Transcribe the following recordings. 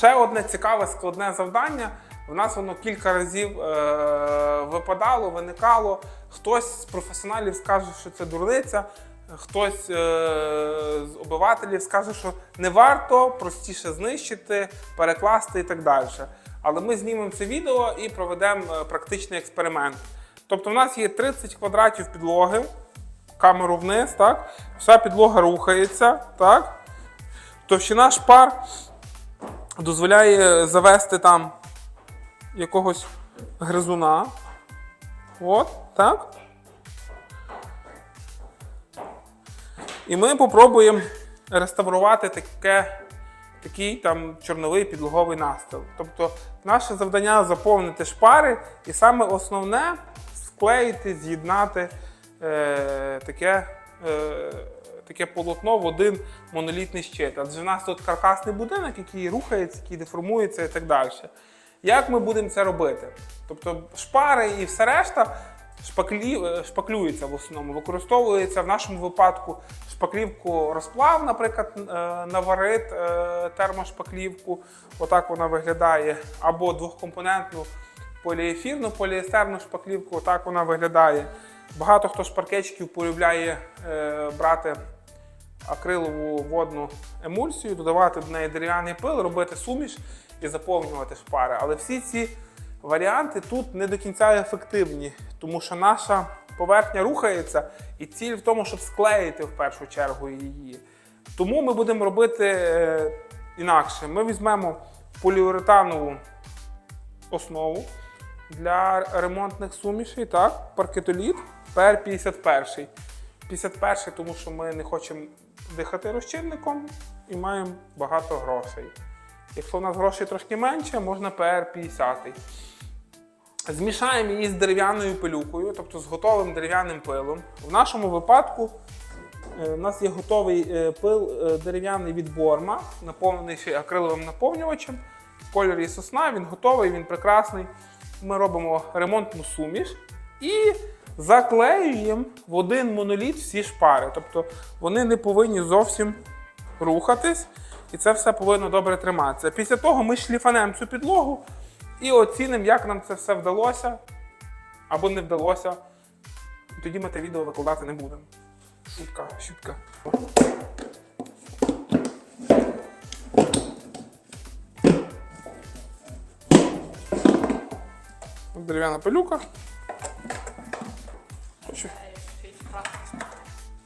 Ще одне цікаве складне завдання. У нас воно кілька разів е- випадало, виникало. Хтось з професіоналів скаже, що це дурниця, хтось е- з обивателів скаже, що не варто простіше знищити, перекласти і так далі. Але ми знімемо це відео і проведемо е, практичний експеримент. Тобто, в нас є 30 квадратів підлоги, камеру вниз, так? Вся підлога рухається, так? Товщина шпар дозволяє завести там якогось гризуна. От, так? І ми попробуємо реставрувати таке, такий там чорновий підлоговий настил. Тобто наше завдання заповнити шпари, і саме основне склеїти, з'єднати е, таке, е, таке полотно в один монолітний щит. Адже в нас тут каркасний будинок, який рухається, який деформується і так далі. Як ми будемо це робити? Тобто шпари і все решта шпаклі, е, шпаклюється в основному. Використовується в нашому випадку шпаклівку розплав, наприклад, е, наварит, е, термошпаклівку. Отак вона виглядає. Або двохкомпонентну поліефірну, поліестерну шпаклівку, отак вона виглядає. Багато хто з паркетчиків полюбляє брати акрилову водну емульсію, додавати до неї дерев'яний пил, робити суміш і заповнювати шпари. Але всі ці варіанти тут не до кінця ефективні, тому що наша поверхня рухається, і ціль в тому, щоб склеїти в першу чергу її. Тому ми будемо робити е, інакше. Ми візьмемо поліуретанову основу для ремонтних сумішей, так, паркетоліт ПР-51. 51, тому що ми не хочемо дихати розчинником і маємо багато грошей. Якщо у нас грошей трошки менше, можна ПР-50. Змішаємо її з дерев'яною пилюкою, тобто з готовим дерев'яним пилом. В нашому випадку е, у нас є готовий е, пил е, дерев'яний від Борма, наповнений ще акриловим наповнювачем. В кольорі сосна, він готовий, він прекрасний. Ми робимо ремонтну суміш і заклеюємо в один моноліт всі шпари. Тобто вони не повинні зовсім рухатись, і це все повинно добре триматися. Після того ми шліфанемо цю підлогу і оцінимо, як нам це все вдалося або не вдалося. І тоді ми те відео викладати не будемо. Шутка, шутка. Дерев'яна пилюка.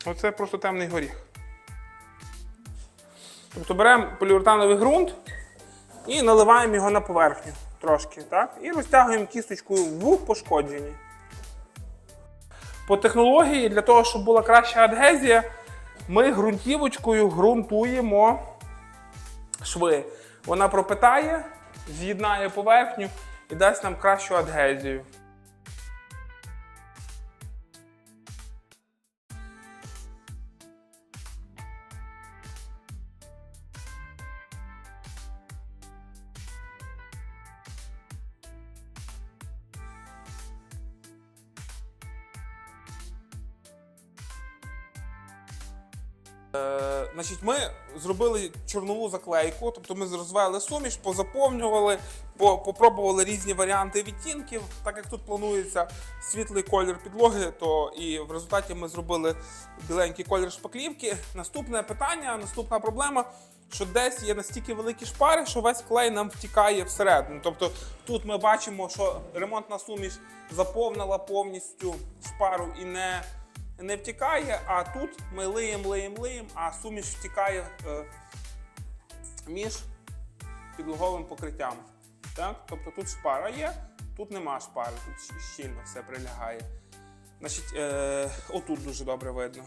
Оце просто темний горіх. Тобто беремо поліуретановий ґрунт і наливаємо його на поверхню трошки, так? І розтягуємо кісточкою в пошкодженні. По технології, для того, щоб була краща адгезія, ми ґрунтівочкою ґрунтуємо шви. Вона пропитає, з'єднає поверхню і дасть нам кращу адгезію. Е, Значить, ми зробили чорнову заклейку, тобто ми розвели суміш, позаповнювали, по- попробували різні варіанти відтінків. Так як тут планується світлий колір підлоги, то і в результаті ми зробили біленький колір шпаклівки. Наступне питання, наступна проблема, що десь є настільки великі шпари, що весь клей нам втікає всередину. Тобто тут ми бачимо, що ремонтна суміш заповнила повністю шпару і не не втікає, а тут ми лиємо, лиємо, лиємо, а суміш втікає е, між підлоговим покриттям. Так? Тобто тут шпара є, тут нема шпари, тут щільно все прилягає. Значить, е, отут дуже добре видно.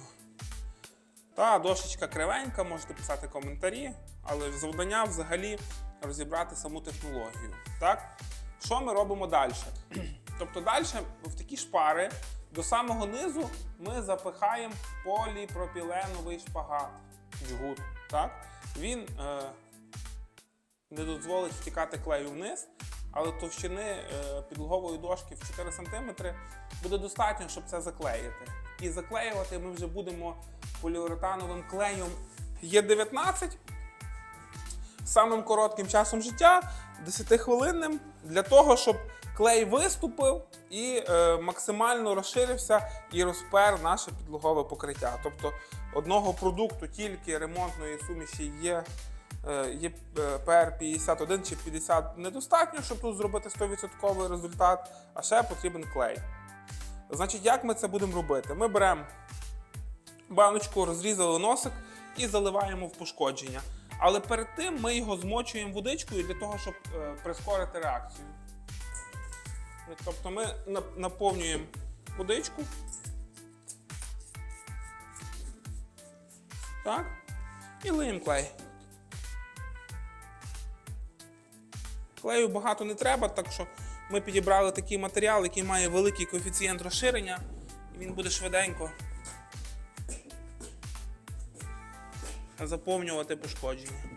Та дошечка кривенька, можете писати коментарі, але завдання взагалі розібрати саму технологію. Так? Що ми робимо далі? Тобто далі в такі шпари до самого низу ми запихаємо поліпропіленовий шпагат, джгут. Так? Він е, не дозволить втікати клею вниз, але товщини е, підлогової дошки в 4 см буде достатньо, щоб це заклеїти. І заклеювати ми вже будемо поліуретановим клеєм Є19. самим коротким часом життя, 10-хвилинним, для того, щоб клей виступив і е, максимально розширився і розпер наше підлогове покриття. Тобто одного продукту тільки ремонтної суміші є. е, Є PR51 чи 50 недостатньо, щоб тут зробити 100% результат, а ще потрібен клей. Значить, як ми це будемо робити? Ми беремо баночку, розрізали носик і заливаємо в пошкодження. Але перед тим ми його змочуємо водичкою для того, щоб е, прискорити реакцію. Тобто ми наповнюємо водичку. Так. І лиємо клей. Клею багато не треба, так що ми підібрали такий матеріал, який має великий коефіцієнт розширення, і він буде швиденько заповнювати пошкодження.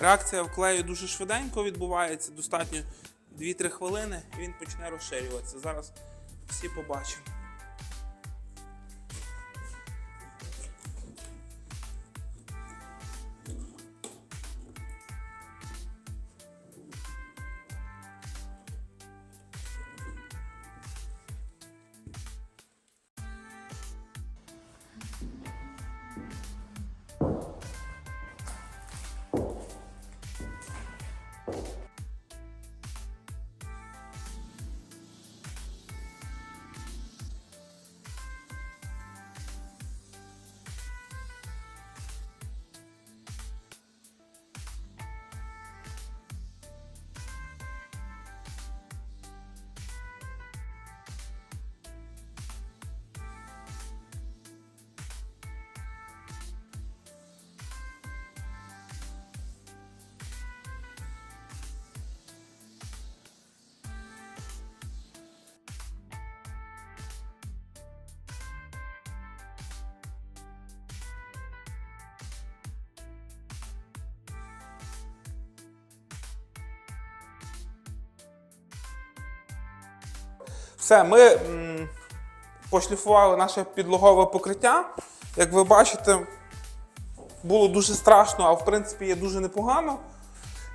Реакція в клею дуже швиденько відбувається, достатньо 2-3 хвилини, він почне розширюватися. Зараз всі побачимо. Все, ми м, пошліфували наше підлогове покриття. Як ви бачите, було дуже страшно, а в принципі є дуже непогано.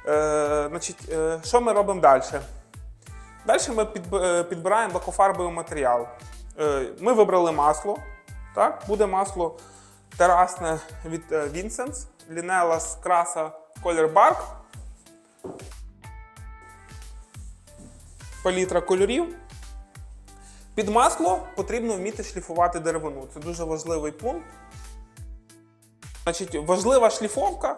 Е, значить, е, що ми робимо далі? Далі ми е, підбираємо лакофарбовий матеріал. Е, ми вибрали масло. Так? Буде масло терасне від е, Vincents, Linellas краса Color Bark. Палітра кольорів. Під масло потрібно вміти шліфувати деревину. Це дуже важливий пункт. Значить, важлива шліфовка.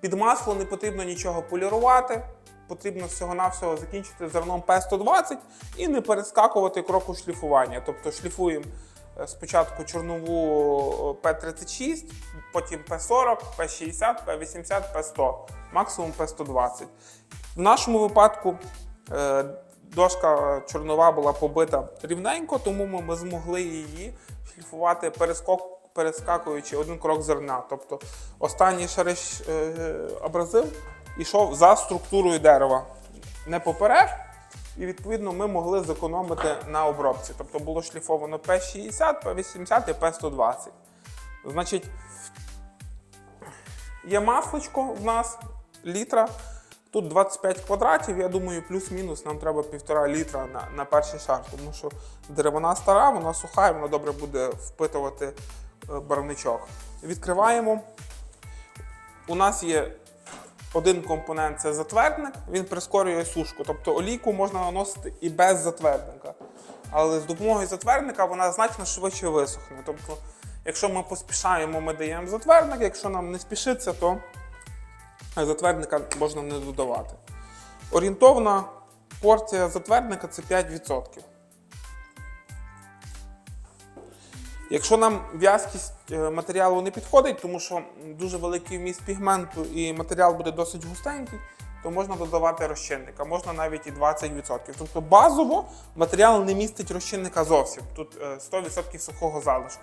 Під масло не потрібно нічого полірувати. Потрібно всього-навсього закінчити зерном P120 і не перескакувати кроку шліфування. Тобто шліфуємо е, спочатку чорнову е, P36, потім P40, P60, P80, P100, максимум P120. В нашому випадку е, дошка чорнова була побита рівненько, тому ми, змогли її шліфувати перескок, перескакуючи один крок зерна. Тобто останній шари е, абразив йшов за структурою дерева, не поперек. І відповідно ми могли зекономити на обробці. Тобто було шліфовано P60, P80 і P120. Значить, Є масличко в нас літра. Тут 25 квадратів. Я думаю, плюс-мінус нам треба півтора літра на, на перший шар, тому що деревина стара, вона суха і вона добре буде впитувати е, барвничок. Відкриваємо. У нас є один компонент це затвердник, він прискорює сушку. Тобто олійку можна наносити і без затвердника. Але з допомогою затвердника вона значно швидше висохне. Тобто, якщо ми поспішаємо, ми даємо затвердник, якщо нам не спішиться, то затвердника можна не додавати. Орієнтовна порція затвердника це 5%. Якщо нам в'язкість е, матеріалу не підходить, тому що дуже великий вміст пігменту і матеріал буде досить густенький, то можна додавати розчинника, можна навіть і 20%. Тобто базово матеріал не містить розчинника зовсім. Тут е, 100% сухого залишку.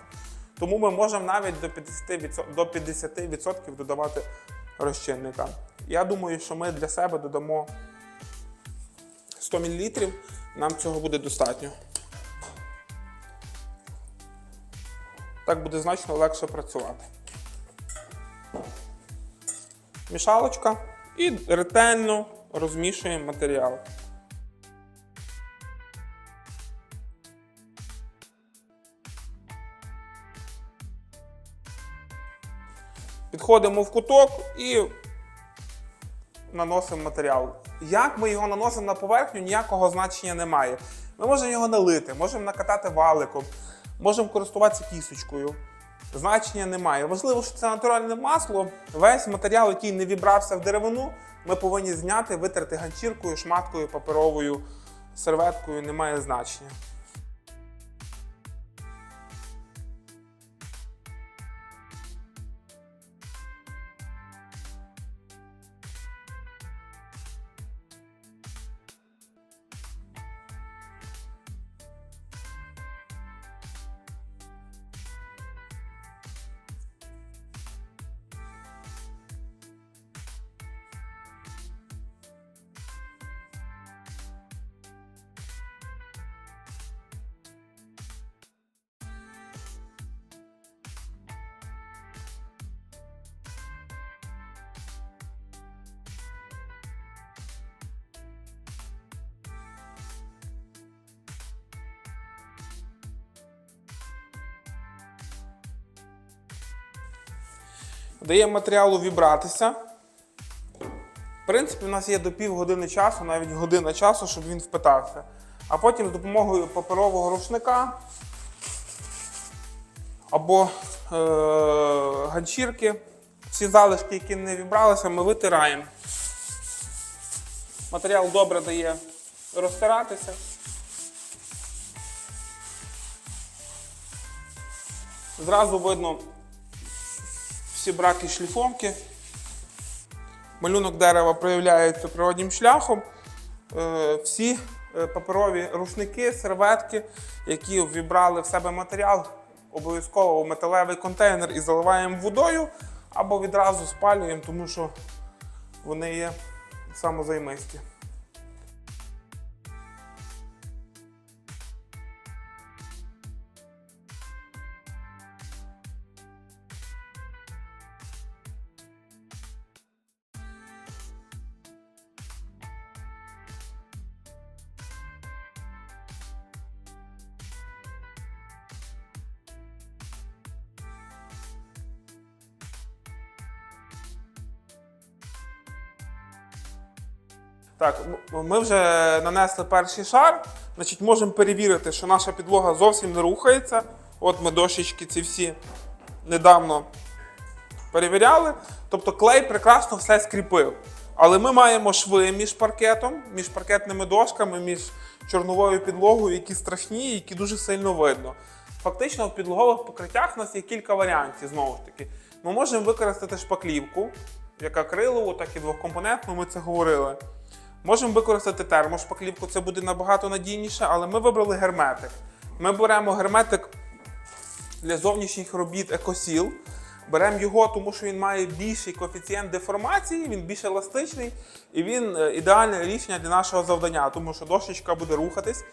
Тому ми можемо навіть до 50%, до 50% додавати розчинника. Я думаю, що ми для себе додамо 100 мл, нам цього буде достатньо. Так буде значно легше працювати. Мішалочка і ретельно розмішуємо матеріал. Підходимо в куток і наносимо матеріал. Як ми його наносимо на поверхню, ніякого значення немає. Ми можемо його налити, можемо накатати валиком, можемо користуватися кісточкою. Значення немає. Важливо, що це натуральне масло. Весь матеріал, який не вібрався в деревину, ми повинні зняти, витерти ганчіркою, шматкою, паперовою серветкою, немає значення. Даємо матеріалу вібратися. В принципі, у нас є до півгодини часу, навіть година часу, щоб він впитався. А потім з допомогою паперового рушника або е- ганчірки, всі залишки, які не вібралися, ми витираємо. Матеріал добре дає розтиратися. Зразу видно всі браки шліфовки. Малюнок дерева проявляється природнім шляхом. Е, Всі е, паперові рушники, серветки, які вібрали в себе матеріал, обов'язково в металевий контейнер і заливаємо водою або відразу спалюємо, тому що вони є самозаймисті. Так, ми вже нанесли перший шар. Значить, можемо перевірити, що наша підлога зовсім не рухається. От ми дощечки ці всі недавно перевіряли. Тобто клей прекрасно все скріпив. Але ми маємо шви між паркетом, між паркетними дошками, між чорновою підлогою, які страшні, які дуже сильно видно. Фактично, в підлогових покриттях у нас є кілька варіантів знову ж таки. Ми можемо використати шпаклівку, як акрилову, так і двокомпонентну, ми це говорили. Можемо використати термошпаклівку, це буде набагато надійніше, але ми вибрали герметик. Ми беремо герметик для зовнішніх робіт екосіл. Беремо його, тому що він має більший коефіцієнт деформації, він більш еластичний і він е, ідеальне рішення для нашого завдання, тому що дощечка буде рухатись.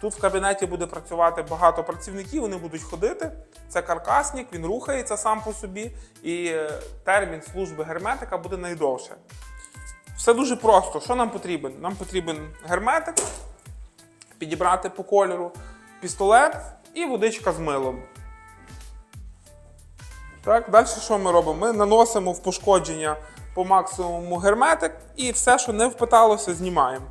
Тут в кабінеті буде працювати багато працівників, вони будуть ходити. Це каркасник, він рухається сам по собі, і е, термін служби герметика буде найдовше. Все дуже просто. Що нам потрібен? Нам потрібен герметик, підібрати по кольору, пістолет і водичка з милом. Так, далі що ми робимо? Ми наносимо в пошкодження по максимуму герметик і все, що не впиталося, знімаємо.